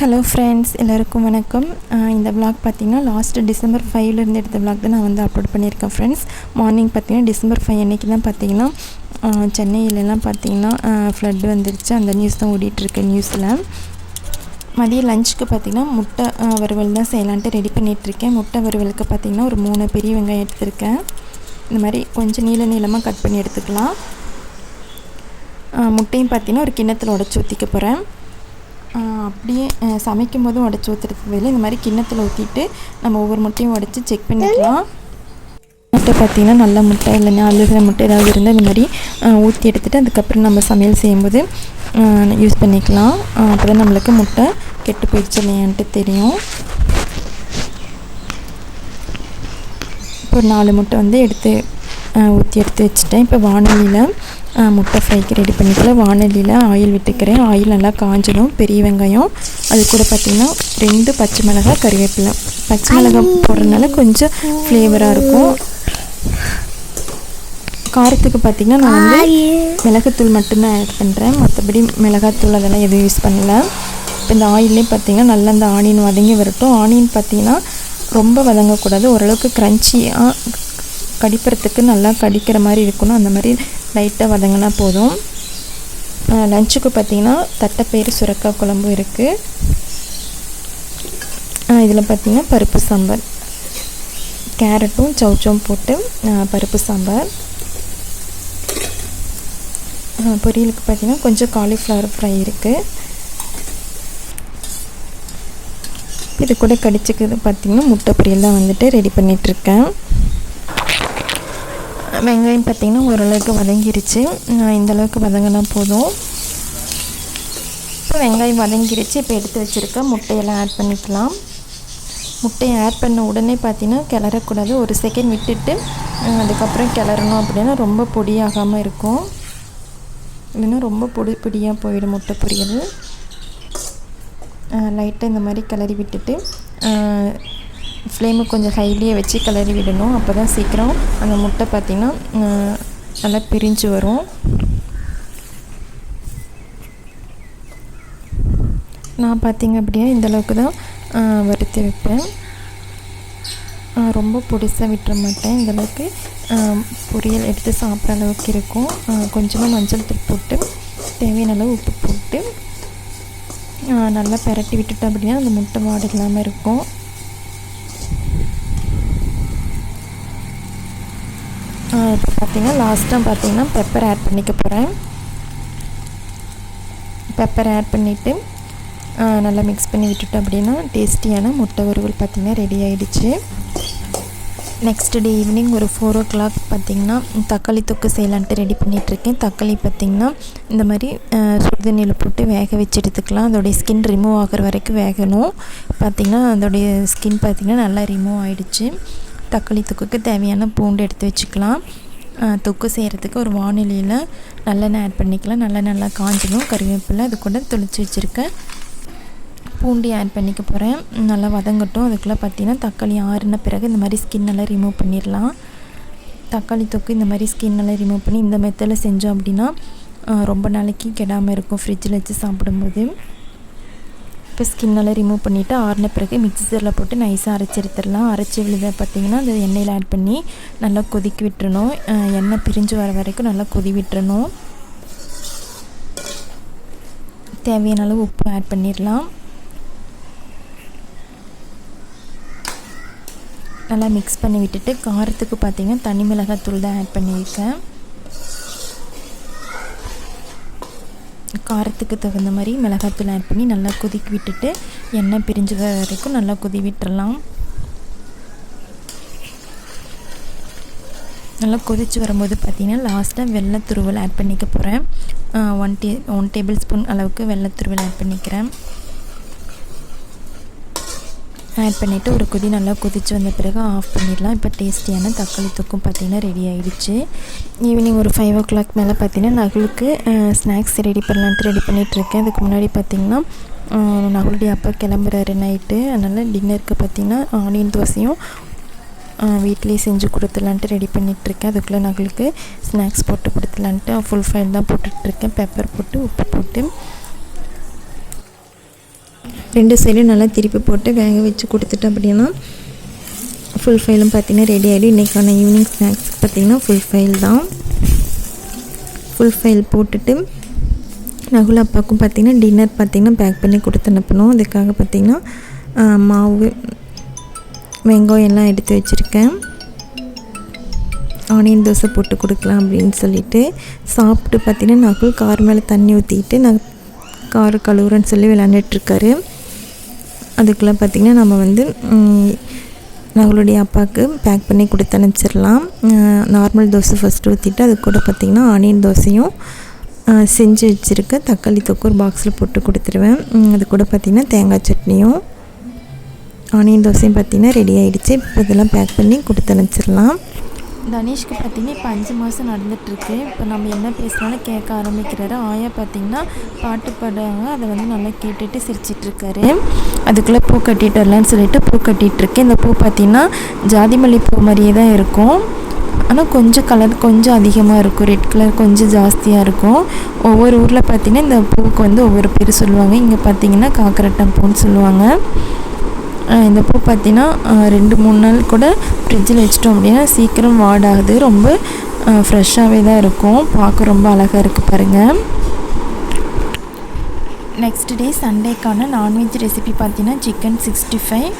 Hello friends எல்லாருக்கும் வணக்கம். இந்த vlog பார்த்தீங்கன்னா லாஸ்ட்டு டிசம்பர் ஃபைவ்லேருந்து எடுத்த vlog தான் நான் வந்து அப்லோட் பண்ணியிருக்கேன் ஃப்ரெண்ட்ஸ் மார்னிங் பார்த்திங்கன்னா டிசம்பர் ஃபைவ் அன்றைக்கி தான் பார்த்தீங்கன்னா சென்னையிலலாம் பார்த்திங்கன்னா ஃப்ளட் வந்துருச்சு. அந்த நியூஸ் தான் ஓடிட்டுருக்கு நியூஸில் மதியம் லஞ்சுக்கு பார்த்தீங்கன்னா முட்டை வறுவல் தான் செய்யலான்ட்டு ரெடி பண்ணிகிட்ருக்கேன் முட்டை வறுவலுக்கு பார்த்தீங்கன்னா ஒரு மூணு பெரிய வெங்காயம் எடுத்திருக்கேன். இந்த மாதிரி கொஞ்சம் நீள நீளமாக கட் பண்ணி எடுத்துக்கலாம். முட்டையும் பார்த்தீங்கன்னா ஒரு கிண்ணத்தில் உடச்சி ஊற்றிக்க போகிறேன் அப்படியே சமைக்கும் போதும் உடச்சி ஊற்றுறதுக்கு பதில் இந்த மாதிரி கிண்ணத்தில் ஊற்றிட்டு நம்ம ஒவ்வொரு முட்டையும் உடச்சி செக் பண்ணிக்கலாம். முட்டை பார்த்திங்கன்னா நல்ல முட்டை இல்லைன்னா அழுகிற முட்டை ஏதாவது இருந்தால் இந்த மாதிரி ஊற்றி எடுத்துகிட்டு அதுக்கப்புறம் நம்ம சமையல் செய்யும்போது யூஸ் பண்ணிக்கலாம். அப்போ தான் நம்மளுக்கு முட்டை கெட்டு போயிடுச்சு இல்லையான்ட்டு தெரியும். இப்போ ஒரு நாலு முட்டை வந்து எடுத்து ஊற்றி எடுத்து வச்சுட்டேன். இப்போ வானொலியில் முட்டை ஃப்ரைக்கு ரெடி பண்ணிக்கலாம் வானொலியில் ஆயில் விட்டுக்கிறேன். ஆயில் நல்லா காஞ்சதும் பெரிய வெங்காயம். அது கூட பார்த்திங்கன்னா ரெண்டு பச்சை மிளகாய் கறிவேப்பிலை பச்சை மிளகாய் போடுறதுனால கொஞ்சம் ஃப்ளேவராக இருக்கும். காரத்துக்கு பார்த்திங்கன்னா நான் வந்து மிளகுத்தூள் மட்டும்தான் ஆட் பண்ணுறேன் மற்றபடி மிளகாத்தூள் அதெல்லாம் எதுவும் யூஸ் பண்ணல. இப்போ இந்த ஆயிலே பார்த்திங்கன்னா நல்லா அந்த ஆனியன் வதங்கி வரட்டும். ஆனியன் பார்த்திங்கன்னா ரொம்ப வதங்கக்கூடாது. ஓரளவுக்கு க்ரன்ச்சியாக கடிக்கிறதுக்கு நல்லா கடிக்கிற மாதிரி இருக்கணும். அந்த மாதிரி லைட்டாக வதங்கினா போதும். லஞ்சுக்கு பார்த்திங்கன்னா தட்டைப்பயிறு சுரக்காய் குழம்பு இருக்குது இதில் பார்த்திங்கன்னா பருப்பு சாம்பார். கேரட்டும் சவுச்சவும் போட்டு பருப்பு சாம்பார். பொரியலுக்கு பார்த்திங்கன்னா கொஞ்சம் காலிஃப்ளவர் ஃப்ரை இருக்குது இது கூட கடிச்சிக்கிறது பார்த்திங்கன்னா முட்டை பொரியல் தான் வந்துட்டு ரெடி பண்ணிகிட்ருக்கேன் வெங்காயம் பார்த்திங்கன்னா ஓரளவுக்கு வதங்கிருச்சு. நான் இந்தளவுக்கு வதங்கினா போதும். இப்போ வெங்காயம் வதங்கிருச்சு. இப்போ எடுத்து வச்சுருக்க முட்டையெல்லாம் ஆட் பண்ணிக்கலாம். முட்டையை ஆட் பண்ண உடனே பார்த்திங்கன்னா கிளறக்கூடாது. ஒரு செகண்ட் விட்டுட்டு அதுக்கப்புறம் கிளறணும் அப்படின்னா ரொம்ப பொடியாகாமல் இருக்கும். இல்லைன்னா ரொம்ப பொடி பொடியாக போயிடும் முட்டை பொரியல். லைட்டாக இந்த மாதிரி கிளறி விட்டுட்டு ஃப்ளேமு கொஞ்சம் ஹைலியே வச்சு கிளறி விடணும். அப்போ தான் சீக்கிரம் அந்த முட்டை பார்த்திங்கன்னா நல்லா பிரிஞ்சு வரும். நான் பார்த்திங்க அப்படின்னா இந்தளவுக்கு தான் வறுத்து வைப்பேன். ரொம்ப பொடிசாக விட்டுற மாட்டேன். இந்தளவுக்கு பொரியல் எடுத்து சாப்பிட்ற அளவுக்கு இருக்கும். கொஞ்சமாக மஞ்சள் தூள் போட்டு தேவையான அளவு உப்பு போட்டு நல்லா பெரட்டி விட்டுட்டோம் அப்படின்னா அந்த முட்டை வாடு இல்லாமல் இருக்கும். இப்போ பார்த்தீங்கன்னா லாஸ்ட்டாக பார்த்தீங்கன்னா பெப்பர் ஆட் பண்ணிக்க போகிறேன் பெப்பர் ஆட் பண்ணிவிட்டு நல்லா மிக்ஸ் பண்ணி விட்டுட்டோம் அப்படின்னா டேஸ்டியான முட்டை வறுவல் பார்த்திங்கன்னா ரெடி ஆகிடுச்சு நெக்ஸ்ட் டே ஈவினிங் ஒரு ஃபோர் ஓ கிளாக் பார்த்திங்கன்னா தக்காளி தொக்கு செய்யலான்ட்டு ரெடி பண்ணிகிட்ருக்கேன் தக்காளி பார்த்திங்கன்னா இந்த மாதிரி சுடுதண்ணியில் போட்டு வேக வச்சு எடுத்துக்கலாம். அதோடைய ஸ்கின் ரிமூவ் ஆகிற வரைக்கும் வேகணும். பார்த்திங்கன்னா அதோடைய ஸ்கின் பார்த்திங்கன்னா நல்லா ரிமூவ் ஆகிடுச்சு தக்காளி தொக்குக்கு தேவையான பூண்டு எடுத்து வச்சுக்கலாம். தொக்கு செய்கிறதுக்கு ஒரு வானிலையில் நல்லெண்ணெய் ஆட் பண்ணிக்கலாம். நல்லெண்ணெய் நல்லா காஞ்சதும் கறிவேப்பிலை அது கூட தொளிச்சு வச்சுருக்கேன். பூண்டி ஆட் பண்ணிக்க போகிறேன் நல்லா வதங்கட்டும். அதுக்குள்ளே பார்த்தீங்கன்னா தக்காளி ஆறுன பிறகு இந்த மாதிரி ஸ்கின் எல்லாம் ரிமூவ் பண்ணிடலாம். தக்காளி தொக்கு இந்த மாதிரி ஸ்கின் எல்லாம் ரிமூவ் பண்ணி இந்த மெத்தடில் செஞ்சோம் அப்படின்னா ரொம்ப நாளைக்கு கெடாமல் இருக்கும். ஃப்ரிட்ஜில் வச்சு சாப்பிடும்போது. இப்போ ஸ்கின்னெல்லாம் ரிமூவ் பண்ணிவிட்டு ஆறின பிறகு மிக்சரில் போட்டு நைஸாக அரைச்சி எடுத்துடலாம். அரைச்சி விழுத பார்த்திங்கன்னா அந்த எண்ணெயில் ஆட் பண்ணி நல்லா கொதிக்க விட்டுறணும். எண்ணெய் பிரிஞ்சு வர வரைக்கும் நல்லா கொதி விட்டுறணும். தேவையான அளவு உப்பு ஆட் பண்ணிடலாம். நல்லா மிக்ஸ் பண்ணி விட்டுட்டு காரத்துக்கு பார்த்திங்கன்னா தனி மிளகாய் தூள் தான் ஆட் பண்ணியிருக்கேன். காரத்துக்கு தகுந்த மாதிரி மிளகாத்தூள் ஆட் பண்ணி நல்லா கொதிக்க விட்டுட்டு எண்ணெய் பிரிஞ்சு வர வரைக்கும் நல்லா கொதி விட்டுறலாம். நல்லா கொதித்து வரும்போது பார்த்திங்கன்னா லாஸ்ட்டாக வெள்ளை துருவல் ஆட் பண்ணிக்க போகிறேன் one day one tablespoon அளவுக்கு வெள்ளை துருவல் ஆட் பண்ணிக்கிறேன். ஆட் பண்ணிவிட்டு ஒரு கொதி நல்லா கொதித்து வந்த பிறகு ஆஃப் பண்ணிடலாம். இப்போ டேஸ்டியான தக்காளி தொக்கும் பார்த்திங்கன்னா ரெடி ஆகிடுச்சு ஈவினிங் ஒரு ஃபைவ் ஓ கிளாக் மேலே பார்த்திங்கன்னா நகுலுக்கு ஸ்நாக்ஸ் ரெடி பண்ணலான்ட்டு ரெடி பண்ணிகிட்ருக்கேன் அதுக்கு முன்னாடி பார்த்திங்கன்னா நகுலுடைய அப்பா கிளம்புறாரு நைட்டு அதனால் டின்னருக்கு பார்த்திங்கன்னா ஆனியன் தோசையும் வீட்லேயே செஞ்சு கொடுத்துலான்ட்டு ரெடி பண்ணிகிட்ருக்கேன் அதுக்குள்ளே நகலுக்கு ஸ்நாக்ஸ் போட்டு கொடுத்துலான்ட்டு ஃபுல் ஃபைல் தான் போட்டுட்ருக்கேன் பெப்பர் போட்டு உப்பு போட்டு. ரெண்டு சைடும் நல்லா திருப்பி போட்டு வேக வச்சு கொடுத்துட்டோம் அப்படின்னா ஃபுல் ஃபைலும் பார்த்திங்கன்னா ரெடி ஆகிடும் இன்றைக்கான ஈவினிங் ஸ்நாக்ஸ் பார்த்திங்கன்னா ஃபுல் ஃபைல் தான். ஃபுல் ஃபைல் போட்டுட்டு நகுல் அப்பாவுக்கும் பார்த்திங்கன்னா டின்னர் பார்த்திங்கன்னா பேக் பண்ணி கொடுத்து அனுப்பணும். அதுக்காக பார்த்திங்கன்னா மாவு வெங்காயம் எல்லாம் எடுத்து வச்சுருக்கேன். ஆனியன் தோசை போட்டு கொடுக்கலாம் அப்படின்னு சொல்லிட்டு சாப்பிட்டு பார்த்திங்கன்னா நகுல் கார் மேலே தண்ணி ஊற்றிக்கிட்டு நான் கார் கழுவுறேன்னு சொல்லி விளாண்டுட்ருக்காரு அதுக்குள்ளே பார்த்திங்கன்னா நம்ம வந்து நம்மளுடைய அப்பாவுக்கு பேக் பண்ணி கொடுத்து அனுப்பிச்சிடலாம். நார்மல் தோசை ஃபஸ்ட்டு ஊற்றிட்டு அது கூட பார்த்திங்கன்னா ஆனியன் தோசையும் செஞ்சு வச்சுருக்க தக்காளி தொக்கு ஒரு பாக்ஸில் போட்டு கொடுத்துருவேன். அது கூட பார்த்திங்கன்னா தேங்காய் சட்னியும் ஆனியன் தோசையும் பார்த்திங்கன்னா ரெடி ஆகிடுச்சு இப்போ இதெல்லாம் பேக் பண்ணி கொடுத்து அனுப்பிச்சிடலாம். தனேஷ்க்கு பார்த்திங்கன்னா இப்போ அஞ்சு மாதம் நடந்துகிட்ருக்கு. இப்போ நம்ம என்ன பேசுனாலும் கேட்க ஆரம்பிக்கிறாரு. ஆயா பார்த்திங்கன்னா பாட்டு பாடுறாங்க. அதை வந்து நல்லா கேட்டுட்டு சிரிச்சிட்ருக்காரு. அதுக்குள்ளே பூ கட்டிட்டு வரலான்னு சொல்லிட்டு பூ கட்டிகிட்ருக்கேன் இந்த பூ பார்த்திங்கன்னா ஜாதி மல்லி பூ மாதிரியே தான் இருக்கும். ஆனால் கொஞ்சம் கலர் கொஞ்சம் அதிகமாக இருக்கும். ரெட் கலர் கொஞ்சம் ஜாஸ்தியாக இருக்கும். ஒவ்வொரு ஊரில் பார்த்திங்கன்னா இந்த பூவுக்கு வந்து ஒவ்வொரு பேர் சொல்லுவாங்க. இங்கே பார்த்திங்கன்னா காக்கரட்டம் பூன்னு சொல்லுவாங்க. இந்த பூ பார்த்திங்கன்னா ரெண்டு மூணு நாள் கூட ஃப்ரிட்ஜில் வச்சிட்டோம் அப்படின்னா சீக்கிரம் வாடாகுது. ரொம்ப ஃப்ரெஷ்ஷாகவே தான் இருக்கும். பார்க்க ரொம்ப அழகாக இருக்குது பாருங்கள் நெக்ஸ்ட் டே சண்டேக்கான நான்வெஜ் ரெசிபி பார்த்தீங்கன்னா சிக்கன் சிக்ஸ்டி ஃபைவ்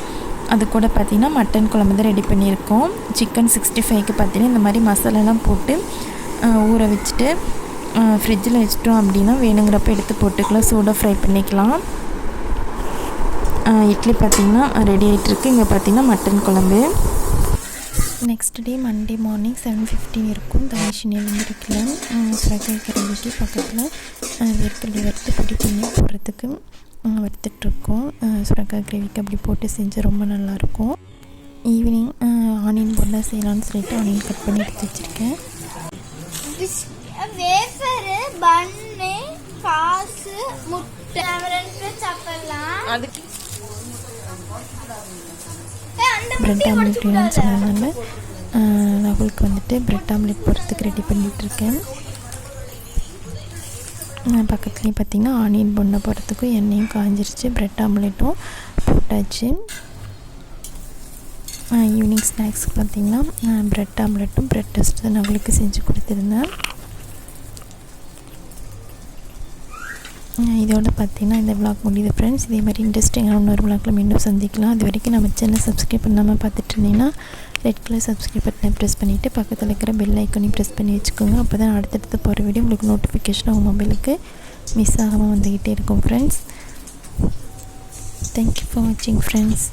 அது கூட பார்த்திங்கன்னா மட்டன் குழம்பு தான் ரெடி பண்ணியிருக்கோம். சிக்கன் சிக்ஸ்டி ஃபைவ்க்கு பார்த்திங்கன்னா இந்த மாதிரி மசாலாலாம் போட்டு ஊற வச்சுட்டு ஃப்ரிட்ஜில் வச்சிட்டோம் அப்படின்னா வேணுங்கிறப்ப எடுத்து போட்டுக்கலாம். சூடாக ஃப்ரை பண்ணிக்கலாம். இட்லி பார்த்திங்கன்னா ரெடி ஆகிட்டுருக்கு இங்கே பார்த்திங்கன்னா மட்டன் குழம்பு. Next day Monday morning seven fifteen இருக்கும். தனிஷினி எழுந்திருக்கல சுரக்காய் கிளம்பிட்டு பக்கத்தில் வேர்க்கடலை வறுத்து பொடி பண்ணி போடுறதுக்கு வறுத்துட்ருக்கோம். சுரக்காய் கிரேவிக்கு அப்படி போட்டு செஞ்சு ரொம்ப நல்லாயிருக்கும். ஈவினிங் ஆனியன் போண்டா செய்யலாம்னு சொல்லிட்டு ஆனியன் கட் பண்ணி எடுத்து வச்சுருக்கேன். வேஃபரு பன்னு காசு முட்டை. ரெண்டு சாப்பிடலாம். அதுக்கு ப்ரெட் ஆம்லெட் வேணும்னு சொன்னதுனால வந்துட்டு ப்ரெட் ஆம்லெட் போடுறதுக்கு ரெடி பண்ணிகிட்ருக்கேன் பக்கத்துலேயும் பார்த்திங்கன்னா ஆனியன் பொண்ணை போடுறதுக்கும் எண்ணெயும் காஞ்சிருச்சு ப்ரெட் ஆம்லெட்டும் போட்டாச்சு. ஈவினிங் ஸ்நாக்ஸ்க்கு பார்த்திங்கன்னா ப்ரெட் ஆம்லெட்டும் ப்ரெட் டெஸ்ட்டு தான் செஞ்சு கொடுத்துருந்தேன். இதோட பார்த்தீங்கன்னா இந்த விளாக் முடியுது ஃப்ரெண்ட்ஸ் இதே மாதிரி இன்ட்ரெஸ்டிங்கான இன்னொரு விளாக்ல மீண்டும் சந்திக்கலாம். அது வரைக்கும் நம்ம சேனல் சப்ஸ்கிரைப் பண்ணாமல் பார்த்துட்டு இருந்தீங்கன்னா ரெட் கலர் சப்ஸ்கிரைப் பட்டனை ப்ரெஸ் பண்ணிவிட்டு பக்கத்தில் இருக்கிற பெல் ஐக்கனையும் ப்ரெஸ் பண்ணி வச்சுக்கோங்க. அப்போ தான் அடுத்தடுத்து போகிற வீடியோ உங்களுக்கு நோட்டிஃபிகேஷன் உங்கள் மொபைலுக்கு மிஸ் ஆகாமல் வந்துக்கிட்டே இருக்கும் ஃப்ரெண்ட்ஸ் தேங்க்யூ ஃபார் வாட்சிங் ஃப்ரெண்ட்ஸ்